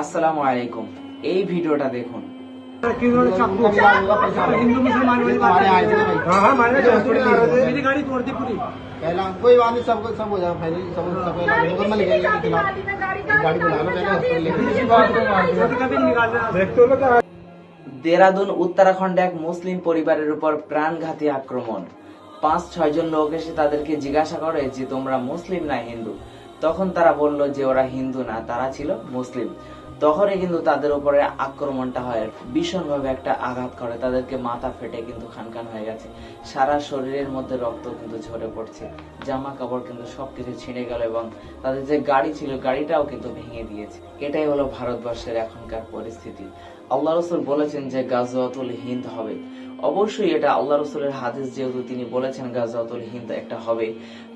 আসসালামু আলাইকুম এই ভিডিওটা দেখুন किन्होंने चाकू हिंदू मुसलमान वाली बात हमारे आए थे ना भाई। हाँ हाँ हमारे पहले चाकू हॉस्पिटल नहीं ले गए। मेरी गाड़ी तोड़ दी पूरी पहला कोई बात नहीं सबको सब हो जाएगा पहले सब सब मुकम्मल ले गए खिलाफ गाड़ी बुला लो पहले हॉस्पिटल ले गए छोटी कभी नहीं निकालना দেরাদুন উত্তরাখণ্ডে এক মুসলিম পরিবারের উপর প্রাণঘাতী আক্রমণ পাঁচ ছয়জন লোক এসে তাদেরকে জিজ্ঞাসা করে যে তোমরা মুসলিম না হিন্দু তখন তারা বলল যে ওরা হিন্দু না তারা ছিল মুসলিম। তখনই কিন্তু তাদের উপরে আক্রমণটা হয়। ভীষণভাবে একটা আঘাত করে। তাদেরকে মাথা ফেটে কিন্তু খানখান হয়ে গেছে। সারা শরীরের মধ্যে রক্ত কিন্তু ঝরে পড়ছে। জামা কাপড় কিন্তু সবকিছু ছিঁড়ে গেল এবং তাদের যে গাড়ি ছিল, গাড়িটাও কিন্তু ভেঙে দিয়েছে। এটাই হলো ভারতবর্ষের এখনকার পরিস্থিতি। আল্লাহ রসুল বলেছেন যে গাজওয়াতুল হিন্দ হবে। অবশ্যই এটা আল্লাহ রসুলের হাদিস যেহেতু তিনি বলেছেন গাজওয়াতুল হিন্দ একটা হবে।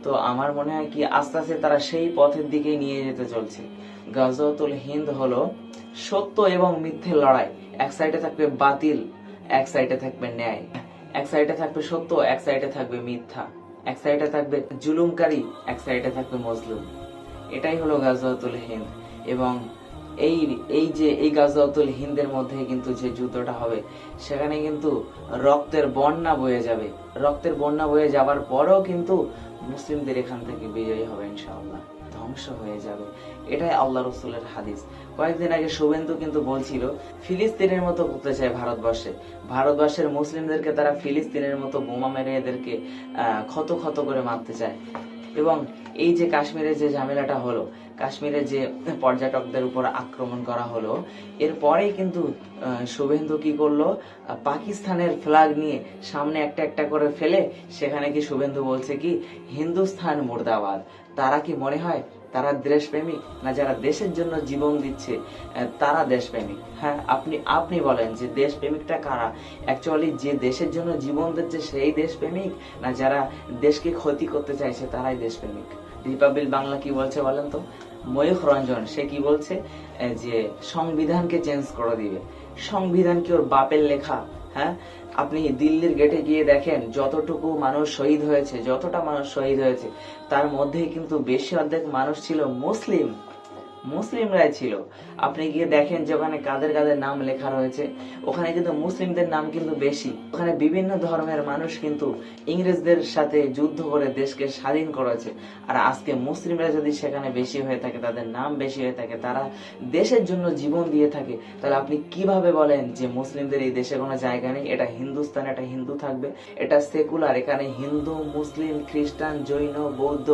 তো আমার মনে হয় কি আস্তে আস্তে তারা সেই পথের দিকেই নিয়ে যেতে চলছে। গাজওয়াতুল হিন্দ হলো সত্য এবং মিথ্যের লড়াই। এক সাইডে থাকবে বাতিল, এক সাইডে থাকবে ন্যায়। এক সাইডে থাকবে সত্য, এক সাইডে থাকবে মিথ্যা। এক সাইডে থাকবে জুলুমকারী, এক সাইডে থাকবে মজলুম। এটাই হলো গাজওয়াতুল হিন্দ। এবং এই এই যে, এই গাজওয়াতুল হিন্দের মধ্যে কিন্তু যে যুদ্ধটা হবে, সেখানে কিন্তু রক্তের বন্যা বয়ে যাবে। রক্তের বন্যা বয়ে যাওয়ার পরেও কিন্তু মুসলিমদের এখান থেকে বিজয়ী হবে, ইনশাআল্লাহ। ধ্বংস হয়ে যাবে। এটাই আল্লাহ রসুলের হাদিস। কয়েকদিন আগে শুভেন্দু কিন্তু বলছিল, ফিলিস্তিনের মতো করতে চায় ভারতবর্ষে। ভারতবর্ষের মুসলিমদেরকে তারা ফিলিস্তিনের মতো বোমা মেরে এদেরকে ক্ষত ক্ষত করে মারতে চায়। এবং এই যে কাশ্মীরে যে ঝামেলাটা হলো কাশ্মীরে যে পর্যটকদের উপর আক্রমণ করা হলো এরপরেই কিন্তু শুভেন্দু কি করল? পাকিস্তানের ফ্ল্যাগ নিয়ে সামনে একটা একটা করে ফেলে, সেখানে কি শুভেন্দু বলছে কি, হিন্দুস্থান মুর্দাবাদ তারা কি মনে হয় তারা দেশপ্রেমিক না যারা দেশের জন্য জীবন দিচ্ছে তারা দেশপ্রেমিক। হ্যাঁ আপনি আপনি বলেন যে দেশপ্রেমিকটা কারা? অ্যাকচুয়ালি যে দেশের জন্য জীবন দিচ্ছে সেই দেশপ্রেমিক না যারা দেশকে ক্ষতি করতে চাইছে তারাই দেশপ্রেমিক? রিপাবলিক বাংলা কি বলছে বলেন তো? ময়ূখ রঞ্জন, সে কি বলছে? যে সংবিধানকে চেঞ্জ করে দিবে। সংবিধান কি ওর বাপের লেখা? হ্যাঁ? আপনি দিল্লির গেটে গিয়ে দেখেন যতটুকু মানুষ শহীদ হয়েছে, যতটা মানুষ শহীদ হয়েছে, তার মধ্যে কিন্তু বেশি অর্ধেক মানুষ ছিল মুসলিম। মুসলিমরাই ছিল। আপনি গিয়ে দেখেন যে ওখানে কাদের কাদের নাম লেখা রয়েছে। ওখানে কিন্তু মুসলিমদের নাম কিন্তু বেশি। ওখানে বিভিন্ন ধর্মের মানুষ কিন্তু ইংরেজদের সাথে যুদ্ধ করে দেশকে স্বাধীন করেছে। আর আজকে মুসলিমরা যদি সেখানে বেশি হয়ে থাকে, তাদের নাম বেশি হয়ে থাকে, তারা দেশের জন্য জীবন দিয়ে থাকে, তাহলে আপনি কীভাবে বলেন যে মুসলিমদের এই দেশে কোনো জায়গা নেই? এটা হিন্দুস্তান, এটা হিন্দু থাকবে। এটা সেকুলার, এখানে হিন্দু, মুসলিম, খ্রিস্টান, জৈন, বৌদ্ধ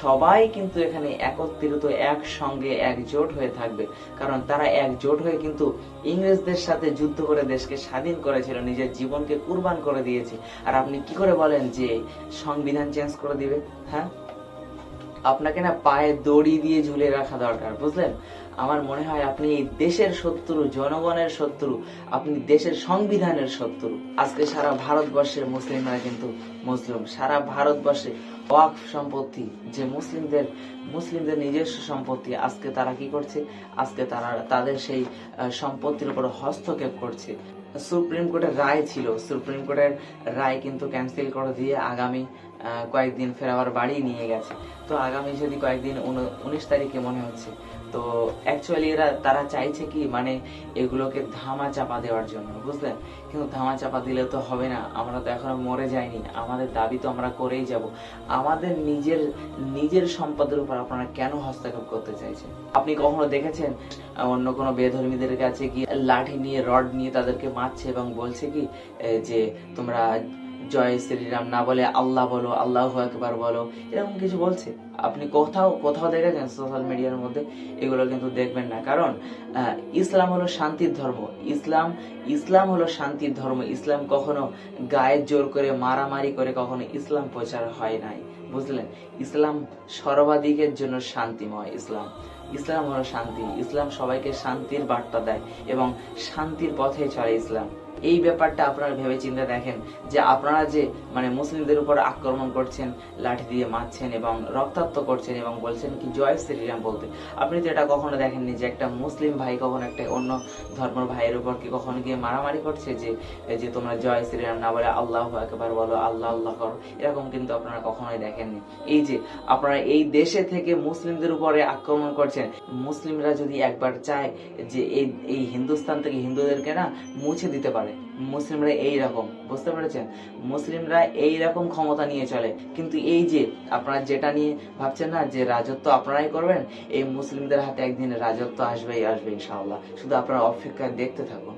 সবাই কিন্তু এখানে একত্রিত, একসঙ্গে একজোট হয়ে থাকবে। কারণ তারা একজোট হয়ে কিন্তু ইংরেজদের সাথে যুদ্ধ করে দেশকে স্বাধীন করেছিল, নিজের জীবনকে কুরবান করে দিয়েছে। আর আপনি কি করে বলেন যে সংবিধান চেঞ্জ করে দিবে? হ্যাঁ? আপনাকে না পায়ে দড়ি দিয়ে ঝুলে রাখা দরকার, বুঝলেন? আমার মনে হয় আপনি এই দেশের শত্রু, জনগণের শত্রু, আপনি দেশের সংবিধানের শত্রু। আজকে সারা ভারতবর্ষের মুসলিমরা কিন্তু মুসলিম। সারা ভারতবর্ষে ওয়াকফ সম্পত্তি, যে মুসলিমদের মুসলিমদের নিজস্ব সম্পত্তি, আজকে তারা কি করছে? আজকে তারা, তাদের সেই সম্পত্তির উপর হস্তক্ষেপ করছে। সুপ্রিম কোর্টের রায় ছিল। সুপ্রিম কোর্টের রায় কিন্তু ক্যান্সেল করে দিয়ে আগামী কয়েকদিন ফের আবার বাড়ি নিয়ে গেছে। তো আগামী যদি কয়েকদিন উন- উনিশ তারিখে মনে হচ্ছে, তো অ্যাকচুয়ালি এরা, তারা চাইছে কি মানে এগুলোকে ধামা চাপা দেওয়ার জন্য, বুঝলেন? কিন্তু ধামা চাপা দিলে তো হবে না, আমরা তো এখনও মরে যাইনি, আমাদের দাবি তো আমরা করেই যাব। আমাদের নিজের নিজের সম্পদের উপর আপনারা কেন হস্তক্ষেপ করতে চাইছেন? আপনি কখনো দেখেছেন অন্য কোনো বেধর্মীদের কাছে কি লাঠি নিয়ে, রড নিয়ে তাদেরকে মারছে এবং বলছে কি যে তোমরা জয় শ্রীরাম, না বলে আল্লাহ বলো, আল্লাহ একবার বলো, এরকম কিছু বলছে? আপনি কোথাও কোথাও দেখেছেন সোশ্যাল মিডিয়ার মধ্যে? এগুলো কিন্তু দেখবেন না। কারণ ইসলাম হলো শান্তির ধর্ম। ইসলাম ইসলাম হলো শান্তির ধর্ম। ইসলাম কখনো গায়ের জোর করে, মারামারি করে কখনো ইসলাম প্রচার হয় নাই। বুঝলেন? ইসলাম সর্বাধিকের জন্য শান্তিময় ইসলাম। ইসলাম হলো শান্তি। ইসলাম সবাইকে শান্তির বার্তা দেয় এবং শান্তির পথে চলে ইসলাম। এই ব্যাপারটা আপনারা ভেবে চিন্তা দেখেন যে আপনারা যে মানে মুসলিমদের উপর আক্রমণ করছেন, লাঠি দিয়ে মারছেন এবং রক্তাক্ত করছেন এবং বলছেন কি, জয় শ্রীরাম বলতে। আপনি তো এটা কখনো দেখেননি যে একটা মুসলিম ভাই কখনো একটা অন্য ধর্মের ভাইয়ের উপর কি কখনো গিয়ে মারামারি করছে যে যে তোমরা জয় শ্রীরাম না বলে আল্লাহ একবার বলো, আল্লাহ আল্লাহ করো, এরকম কিন্তু আপনারা কখনোই দেখেননি। এই যে, আপনারা এই দেশে থেকে মুসলিমদের উপরে আক্রমণ করছেন, মুসলিমরা যদি একবার চায় যে এই এই হিন্দুস্তান থেকে হিন্দুদেরকে না মুছে দিতে পারে মুসলিমরা এই রকম বুঝতে পেরেছেন? মুসলিমরা এই রকম ক্ষমতা নিয়ে চলে। কিন্তু এই যে আপনারা যেটা নিয়ে ভাবছেন না, যে রাজত্ব আপনারাই করবেন, এই মুসলিমদের হাতে একদিন রাজত্ব আসবেই, আসবে ইনশাআল্লাহ। শুধু আপনারা অপেক্ষায় দেখতে থাকুন।